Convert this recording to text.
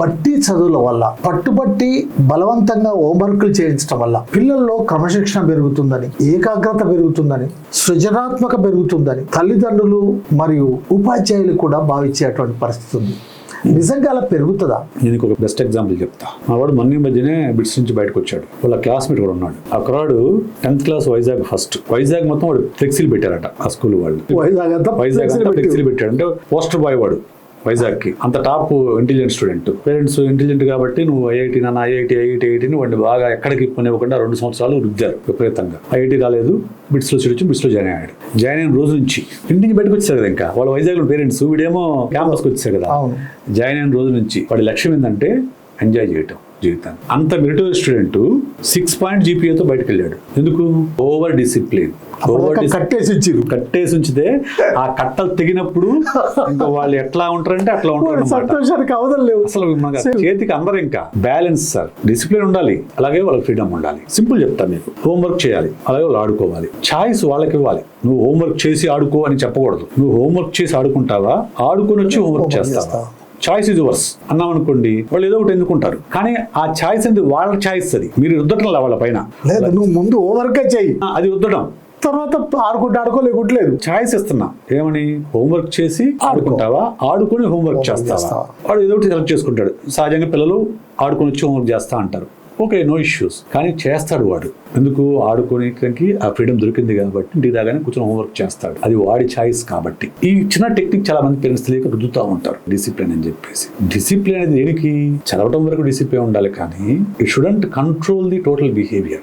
బట్టి చదువుల వల్ల పట్టుబట్టి బలవంతంగా హోంవర్క్లు చేయించడం వల్ల పిల్లల్లో క్రమశిక్షణ పెరుగుతుందని ఏకాగ్రత పెరుగుతుందని సృజనాత్మక పెరుగుతుందని తల్లిదండ్రులు మరియు ఉపాధ్యాయులు కూడా భావించేటువంటి పరిస్థితి ఉంది. నిజంగా అలా పెరుగుతుందా? నేను ఒక బెస్ట్ ఎగ్జాంపుల్ చెప్తా. మా వాడు మొన్న మధ్యనే బిట్స్ నుంచి బయటకు వచ్చాడు. వాళ్ళ క్లాస్మేట్ కూడా ఉన్నాడు. ఆ కుర్రాడు tenth class Vizag first Vizag మొత్తం వాడు ఫ్లెక్సీలు పెట్టారట ఆ స్కూల్ వాళ్ళు. వైజాగ్ అంతా వైజాగ్. ఫ్లెక్సీలు పెట్టాడు. అంటే పోస్టర్ బాయ్ వాడు. వైజాగ్కి అంత top intelligent student. Parents intelligent కాబట్టి నువ్వు ఐఐటి నాన్న ఐఐటి ఐఐటి ఐఐటిని వాడిని బాగా ఎక్కడికి పోనివ్వకుండా రెండు సంవత్సరాలు రుద్దారు విపరీతంగా. ఐఐటి రాలేదు బిట్స్లో వచ్చి బిట్స్లో జాయిన్ అయ్యాడు. జాయిన్ అయిన రోజు నుంచి ఇంటి నుంచి బయటకు వచ్చారు కదా ఇంకా. వాళ్ళ వైజాగ్ పేరెంట్స్ వీడేమో క్యాంపస్కి వచ్చారు కదా. జాయిన్ అయిన రోజు నుంచి వాడి లక్ష్యం ఏంటంటే ఎంజాయ్ చేయటం జీవితాన్ని. అంత మెరిటరీ స్టూడెంట్ సిక్స్ పాయింట్ జీపీఏతో బయటకు వెళ్ళాడు. ఎందుకు? Over discipline. ఓవర్ కట్టేసి కట్టేసి ఉంచితే ఆ కట్టలు తెగినప్పుడు ఇంకా వాళ్ళు ఎట్లా ఉంటారంటే అట్లా ఉంటారు. సంతోషానికి అసలు చేతికి అందరు ఇంకా బ్యాలెన్స్ సార్. డిసిప్లిన్ ఉండాలి. అలాగే వాళ్ళకి ఫ్రీడమ్ ఉండాలి. సింపుల్ చెప్తా మీకు. హోంవర్క్ చేయాలి. అలాగే వాళ్ళు ఆడుకోవాలి. ఛాయిస్ వాళ్ళకి ఇవ్వాలి. నువ్వు హోంవర్క్ చేసి ఆడుకో అని చెప్పకూడదు. నువ్వు హోంవర్క్ చేసి ఆడుకుంటావా? ఆడుకొని వచ్చి హోంవర్క్ చేస్తావా? చాయిస్ ఇది వర్స్ అన్నాం అనుకోండి వాళ్ళు ఏదో ఒకటి ఎందుకుంటారు. కానీ ఆ ఛాయిస్ అనేది వాళ్ళ ఛాయిస్ అది. మీరు రుద్దటం వాళ్ళ పైన? లేదు నువ్వు ముందు ఓవర్కే చెయ్యి. ఆ, అది రుద్దడం తర్వాత ఆడుకుంటే ఆడుకోలేకుంటలేదు ఛాయిస్ ఇస్తున్నా. ఏమని? హోంవర్క్ చేసి ఆడుకుంటావా? ఆడుకొని హోంవర్క్ చేస్తావా? చేస్తావా? వాడు ఏదో ఒకటి సెలెక్ట్ చేసుకుంటాడు. సహజంగా పిల్లలు ఆడుకొని వచ్చి హోంవర్క్ చేస్తా అంటారు. Okay no issues. కానీ చేస్తాడు వాడు. ఎందుకు? ఆడుకోనికి ఆ ఫ్రీడమ్ దొరికింది కాబట్టి ఇంటికి దాగానే కూర్చొని హోంవర్క్ చేస్తాడు. అది వాడి చాయిస్ కాబట్టి. ఈ చిన్న టెక్నిక్ చాలా మంది పేరెంట్స్ తెలియక రుద్దుతూ ఉంటారు. డిసిప్లిన్ అని చెప్పేసి. డిసిప్లిన్ అనేది దేనికి? చదవటం వరకు డిసిప్లిన్ ఉండాలి కానీ it shouldn't control the total behaviour.